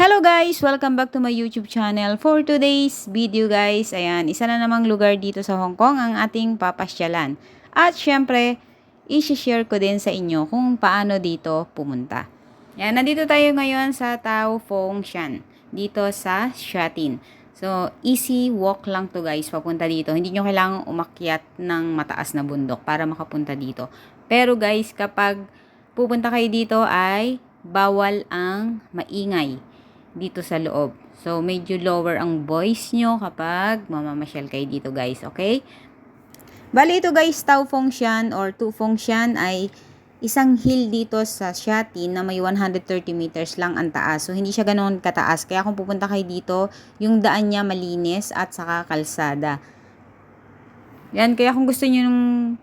Hello guys! Welcome back to my YouTube channel. For today's video guys, ayan, isa na namang lugar dito sa Hong Kong ang ating papasyalan. At syempre, isi-share ko din sa inyo kung paano dito pumunta. Yan, nandito tayo ngayon sa Tao Fong Shan, dito sa Shatin. So, easy walk lang to guys, papunta dito. Hindi nyo kailangang umakyat ng mataas na bundok para makapunta dito. Pero guys, kapag pupunta kayo dito ay bawal ang maingay dito sa loob. So, medyo lower ang voice nyo kapag mamamasyal kayo dito guys, okay? Bali ito guys, Tao Fong Shan or Tu Fong Shan ay isang hill dito sa Shatin na may 130 meters lang ang taas. So, hindi siya ganoon kataas. Kaya kung pupunta kayo dito, yung daan niya malinis at saka kalsada. Yan, kaya kung gusto niyo nung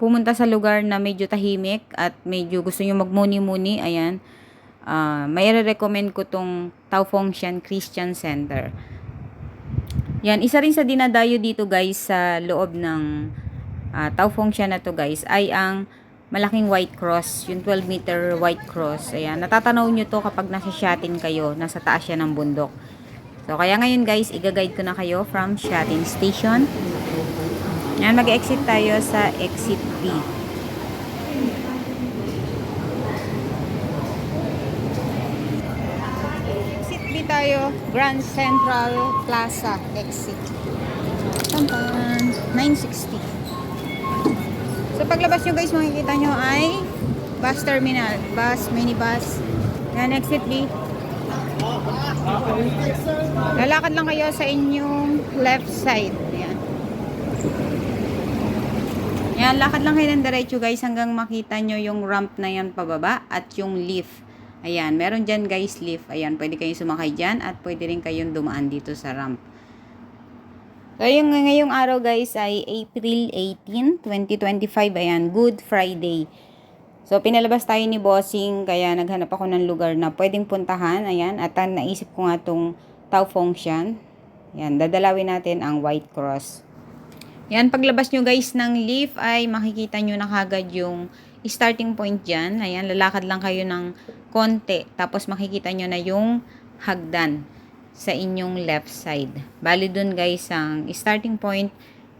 pumunta sa lugar na medyo tahimik at medyo gusto niyo magmuni-muni, ayan, uh, may recommend ko tong Tao Fong Shan Christian Center. Yan, isa rin sa dinadayo dito guys sa loob ng uh, Tao Fong Shan na to guys ay ang malaking white cross, yung 12 meter white cross. Ayan, natatanaw nyo to kapag nasa Shatin kayo, nasa taas siya ng bundok. So, kaya ngayon guys, i-guide ko na kayo from Shatin Station. Yan, mag-exit tayo sa exit B. Tayo, Grand Central Plaza exit. Tantan, 960. So paglabas nyo guys, makikita nyo ay bus terminal, bus, minibus. Yan, exit B. Lalakad lang kayo sa inyong left side. Yan. Yan, lakad lang kayo ng diretso guys hanggang makita nyo yung ramp na yan pababa at yung lift. Ayan, meron dyan guys lift. Ayan, pwede kayong sumakay dyan at pwede rin kayong dumaan dito sa ramp. Yung ngayong araw guys ay April 18, 2025. Ayan, Good Friday. So, pinalabas tayo ni Bossing kaya naghanap ako ng lugar na pwedeng puntahan. Ayan, at naisip ko nga itong Tao Shan. Ayan, dadalawin natin ang White Cross. Yan, paglabas nyo guys ng lift ay makikita nyo na kagad yung starting point dyan. Ayan, lalakad lang kayo ng konti. Tapos makikita nyo na yung hagdan sa inyong left side. Bali dun guys ang starting point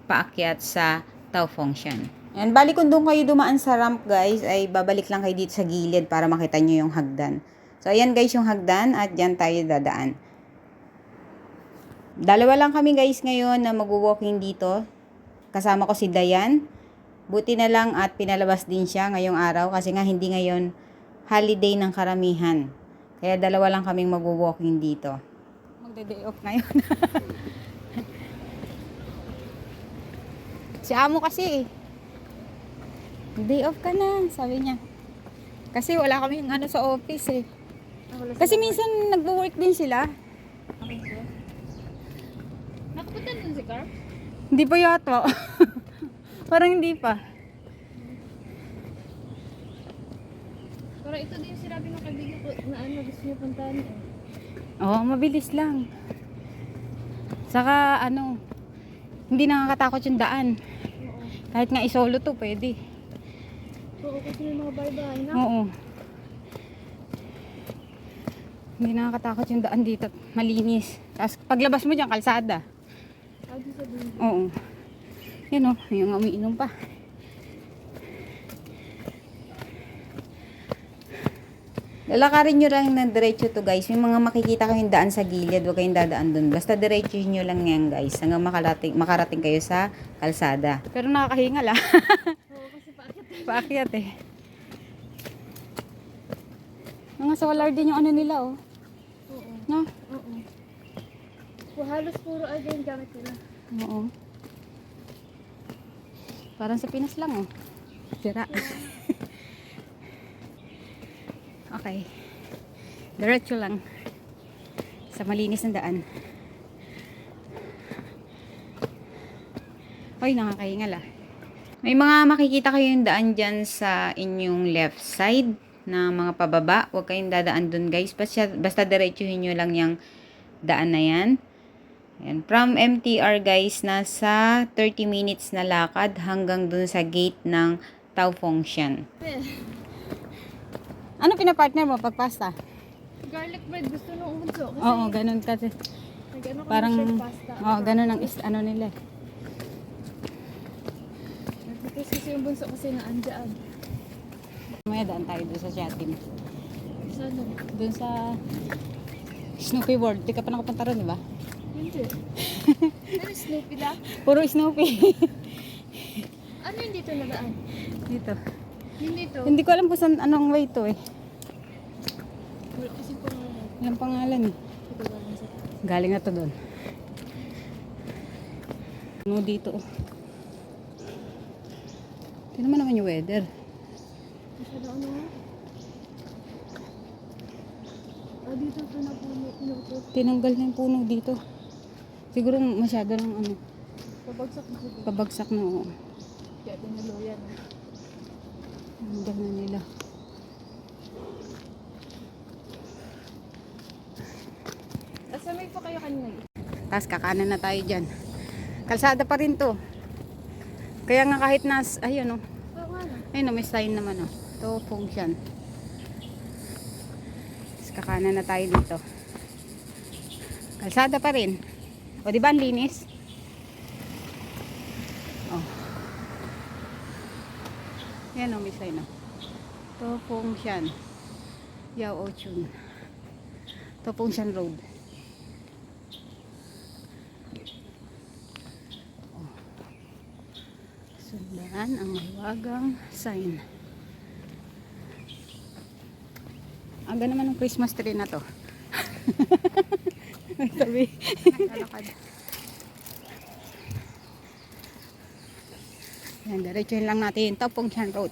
paakyat sa Fong Shan. Yan, bali kung doon kayo dumaan sa ramp guys, ay babalik lang kayo dito sa gilid para makita nyo yung hagdan. So, ayan guys yung hagdan at dyan tayo dadaan. Dalawa lang kami guys ngayon na mag-walking dito. Kasama ko si Dayan. Buti na lang at pinalabas din siya ngayong araw kasi nga hindi ngayon holiday ng karamihan. Kaya dalawa lang kaming mag-walking dito. Magde-day off ngayon. si Amo kasi Day off ka na, sabi niya. Kasi wala kaming ano sa office eh. Kasi minsan nagwo-work din sila. Nakapunta dun si Carl? Hindi pa yata. Parang hindi pa. Pero ito din yung sinabi ng kaibigan ko na ano gusto niya puntahan eh. Oo, mabilis lang. Saka ano, hindi nakakatakot yung daan. Oo. Kahit nga isolo to, pwede. Oo, kasi may mga bahay-bahay na. Oo. Hindi nakakatakot yung daan dito. Malinis. Tapos paglabas mo dyan, kalsada. Dun. Oo. Yan o, yung umiinom pa. Lalakarin nyo lang ng diretso to guys. May mga makikita kayong daan sa gilid. Huwag kayong dadaan dun. Basta diretso nyo lang yan guys. Hanggang makarating, makarating kayo sa kalsada. Pero nakakahingal ah. Oo, kasi paakyat. Paakyat eh. Mga solar din yung ano nila oh. Oo. No? Oo. So, halos puro ay yung gamit nila. Oo. Parang sa Pinas lang oh. Sira. Okay. Diretso lang. Sa malinis na daan. Hoy, nakakahingal ah. May mga makikita kayong daan dyan sa inyong left side na mga pababa. Huwag kayong dadaan dun guys. Basta, basta diretsuhin nyo lang yung daan na yan. Ayan. From MTR guys, nasa 30 minutes na lakad hanggang dun sa gate ng Tao Fong Shan. Eh, Ano pinapartner mo pag pasta? Garlic bread gusto nung bunso. Kasi Oo, ganun kasi. nag-ano kami Parang, pasta. oo, ganun ang is, ano nila. eh. Nagtitis kasi yung bunso kasi naandyan. Mamaya daan tayo doon sa Shatin. Sana. Doon sa Snoopy World. Di ka pa nakapunta ron, di ba? Hindi. Ano Snoopy lang? Puro Snoopy. Ano yung dito na daan? Dito. Yung dito. Hindi ko alam kung saan, anong way to eh. Wala kasi pangalan. Walang pangalan eh. Galing na to doon. Ano dito? oh. Tingnan mo naman yung weather. Masyado ano? Ah, dito ito na puno. Tinanggal na yung puno dito. Siguro masyado ng ano, Pabagsak na pabagsak na oo. Kaya tinaluyan. Tinanggal na nila. Asa may pa kayo kanina? Tapos kakanan na tayo dyan. Kalsada pa rin to. Kaya nga kahit nas, ayun oh. Oo nga na. Ayun oh, may sign naman oh. To function. Tapos kakanan na tayo dito. Kalsada pa rin. O di ba ang linis? Yan oh, may sign oh. To function. Yao Ochun. To function road. Sundan ang mahiwagang sign. Aga naman ng Christmas tree na to. May tabi. Nakalakad. Yan, diretsuhin lang natin. Topong Chan Road.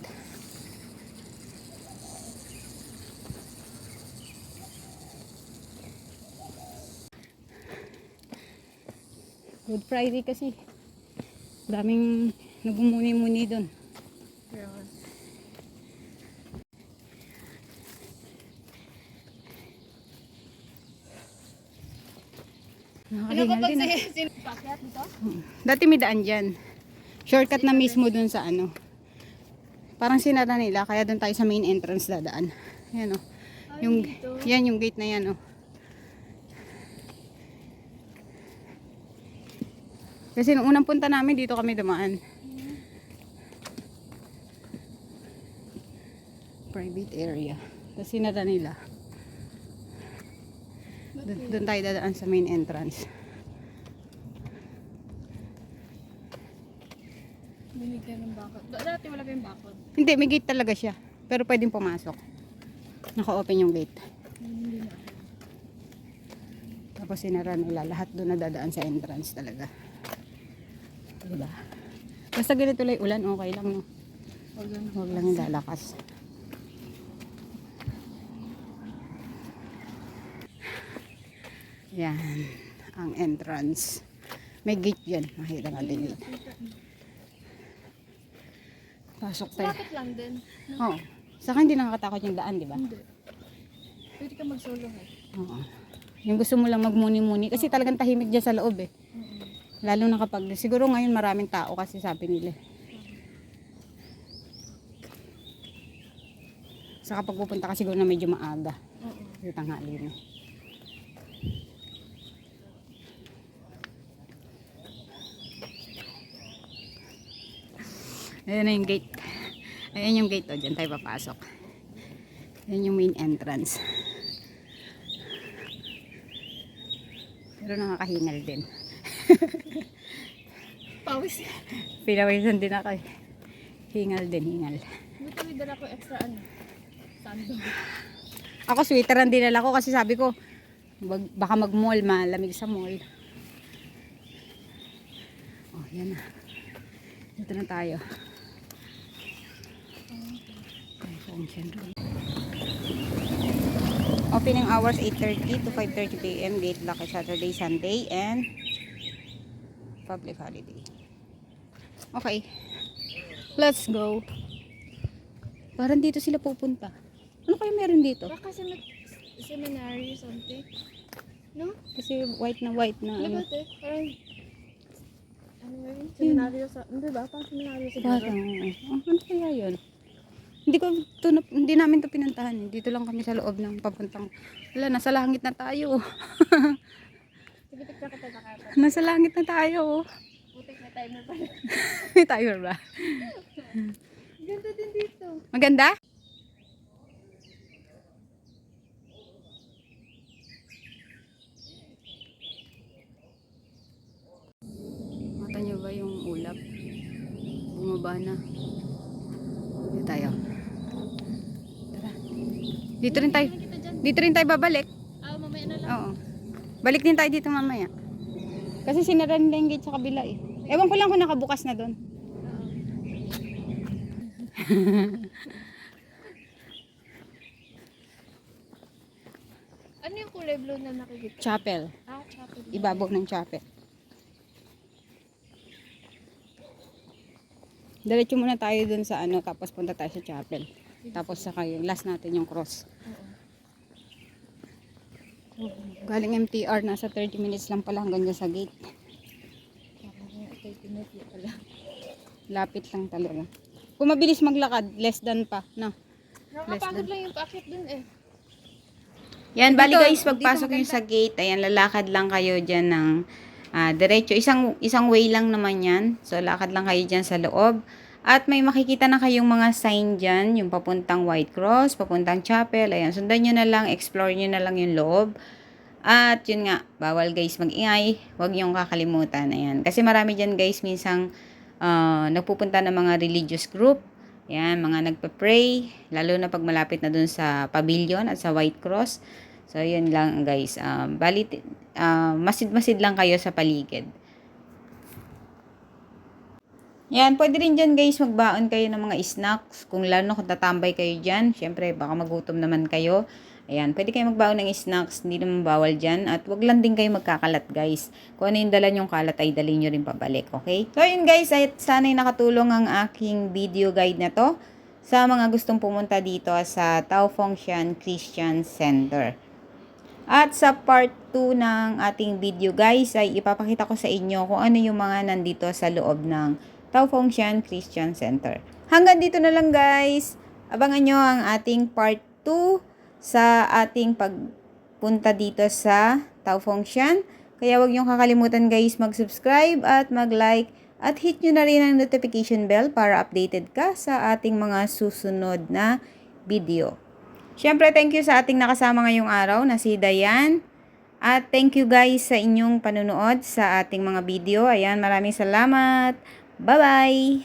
Good Friday kasi. Daming nagmumuni-muni doon. Nga. Ano kapag din. ah. si... si dito? Dati may daan dyan. Shortcut na mismo dun sa ano. Parang sinara nila, kaya dun tayo sa main entrance dadaan. Yan o. Ay, Yung, yan yung gate na yan o. Kasi nung unang punta namin, dito kami dumaan. Private area. Tapos sinara nila. Dun tayo dadaan sa main entrance. Binigyan ng bakod. Da- Dati wala pa yung bakod. Hindi, may gate talaga siya. Pero pwedeng pumasok. Naka-open yung gate. Hindi na. Tapos sinara nila. Lahat doon nadadaan sa entrance talaga. Diba? Basta ganito lang ulan, okay lang. No? Huwag na. Huwag lang lalakas. Yan. Ang entrance. May gate yan. Makita natin yun. Pasok tayo. Bakit lang din? Oo. Saka hindi nakakatakot yung daan, di ba? Hindi. Pwede ka mag-solo eh. Oo. Yung gusto mo lang magmuni-muni. Kasi talagang tahimik dyan sa loob eh. Mm-mm. Lalo na kapag, siguro ngayon maraming tao kasi sabi nila. eh. Sa kapag pupunta ka siguro na medyo maaga. Oo. Yung tanghali na. Ayan na yung gate. Ayan yung gate o. Diyan tayo papasok. Ayan yung main entrance. Pero nakakahingal din. Pawis. Pinawisan din ako eh. Hingal din, hingal. Buti may dala ko extra ano. Sando. Ako sweateran dinala ko kasi sabi ko bag, baka mag-mall, malamig sa mall. Oh, yan na. Dito na tayo. Okay, function room. Opening hours 8.30 to 5.30 p.m. Gate lock is Saturday, Sunday, and public holiday. Okay. Let's go. Parang dito sila pupunta. Ano kaya meron dito? Baka kasi may seminary something. No? Kasi white na white na Ano ano. ba ito? Parang ano yun? Seminaryo sa... Hindi ba? Parang seminaryo sa Parang, ano kaya yun? Hindi ko to, hindi namin to pinuntahan. Dito lang kami sa loob ng papuntang. Wala, nasa langit na tayo. Nasa langit na tayo. Putik na timer pala. May timer ba? Ganda din dito. Maganda? Mata niyo ba yung ulap? Bumaba na. Dito tayo. Tara. Dito rin tayo. Dito rin tayo babalik. Ah, mamaya na lang. Oo. Balik din tayo dito mamaya. Kasi sinara nila yung gate sa kabila eh. Ewan ko lang kung nakabukas na doon. Ano yung kulay blue na nakikita? Chapel. Ah, chapel. Ibabaw ng chapel. Diretso muna tayo dun sa ano, tapos punta tayo sa chapel. Tapos sa kayo, last natin yung cross. Oo. Galing MTR, nasa 30 minutes lang pala hanggang dyan sa gate. Yung. Lapit lang talaga. Kung mabilis maglakad, less than pa, no? Nakakapagod lang yung paakyat dun eh. Yan, bali Dito, guys, pagpasok nyo sa gate, ayan, lalakad lang kayo dyan ng ah, diretso. Isang, isang way lang naman yan. So, lakad lang kayo dyan sa loob. At may makikita na kayong mga sign dyan, yung papuntang White Cross, papuntang Chapel. Ayan, sundan nyo na lang, explore nyo na lang yung loob. At yun nga, bawal guys magingay. Huwag yung kakalimutan. Ayan. Kasi marami dyan guys, minsang ah, nagpupunta ng mga religious group. Ayan, mga nagpa-pray. Lalo na pag malapit na dun sa pavilion at sa White Cross. So, yun lang guys. Um, bali, ah, masid-masid lang kayo sa paligid. Yan, pwede rin dyan guys, magbaon kayo ng mga snacks. Kung lalo kung tatambay kayo dyan, syempre baka magutom naman kayo. Ayan, pwede kayo magbaon ng snacks, hindi naman bawal dyan. At wag lang din kayo magkakalat guys. Kung ano yung dala nyong kalat ay dalhin nyo rin pabalik, okay? So yun guys, ay sana'y nakatulong ang aking video guide na to sa mga gustong pumunta dito sa Tao Fengshan Christian Center. At sa part 2 ng ating video guys ay ipapakita ko sa inyo kung ano yung mga nandito sa loob ng Tao Fengshan Christian Center. Hanggang dito na lang guys. Abangan nyo ang ating part 2 sa ating pagpunta dito sa Tao Fengshan. Kaya huwag nyo kakalimutan guys mag-subscribe at mag-like at hit nyo na rin ang notification bell para updated ka sa ating mga susunod na video. Siyempre, thank you sa ating nakasama ngayong araw na si Dayan. At thank you guys sa inyong panonood sa ating mga video. Ayan, maraming salamat. Bye-bye!